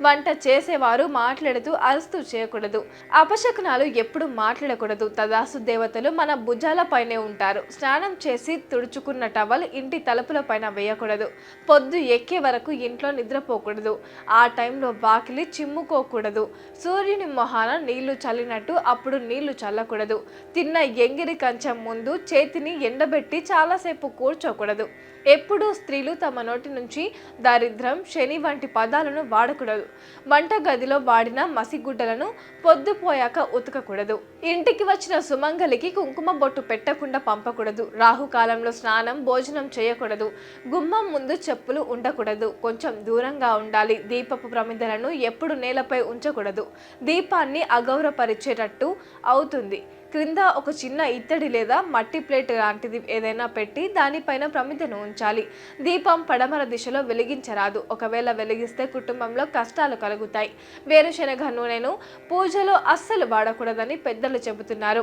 వంట చేసేవారు మాట్లాడుతూ అరుస్తూ చేయకూడదు. అపశకునాలు ఎప్పుడు మాట్లాడకూడదు. తదాసు దేవతలు మన భుజాల పైనే ఉంటారు. స్నానం చేసి తుడుచుకున్న టవల్ ఇంటి తలుపుల పైన వేయకూడదు. పొద్దు ఎక్కే వరకు ఇంట్లో నిద్రపోకూడదు. ఆ టైంలో వాకిలి చిమ్ముకోకూడదు. సూర్యుని మొహాన నీళ్ళు చల్లినట్టు అప్పుడు నీళ్ళు చల్లకూడదు. తిన్న ఎంగిరి కంచం ముందు చేతిని ఎండబెట్టి చాలాసేపు కూర్చోకూడదు. ఎప్పుడూ స్త్రీలు తమ నోటి నుంచి దారిద్ర్యం శని వంటి పదాలను వాడకూడదు. వంట గదిలో వాడిన మసిగుడ్డలను పొద్దుపోయాక ఉతకకూడదు. ఇంటికి వచ్చిన సుమంగలికి కుంకుమ బొట్టు పెట్టకుండా పంపకూడదు. రాహుకాలంలో స్నానం భోజనం చేయకూడదు. గుమ్మం ముందు చెప్పులు ఉండకూడదు. కొంచెం దూరంగా ఉండాలి. దీపపు ప్రమిదలను ఎప్పుడు నేలపై ఉంచకూడదు. దీపాన్ని అగౌరవపరిచేటట్టు అవుతుంది. క్రింద ఒక చిన్న ఇత్తడి లేదా మట్టి ప్లేట్ లాంటిది ఏదైనా పెట్టి దానిపైన ప్రమిదను ఉంచాలి. దీపం పడమర దిశలో వెలిగించరాదు. ఒకవేళ వెలిగిస్తే కుటుంబంలో నష్టాలు కలుగుతాయి. వేరుశనగ నూనెను పూజలో అస్సలు వాడకూడదని పెద్దలు చెబుతున్నారు.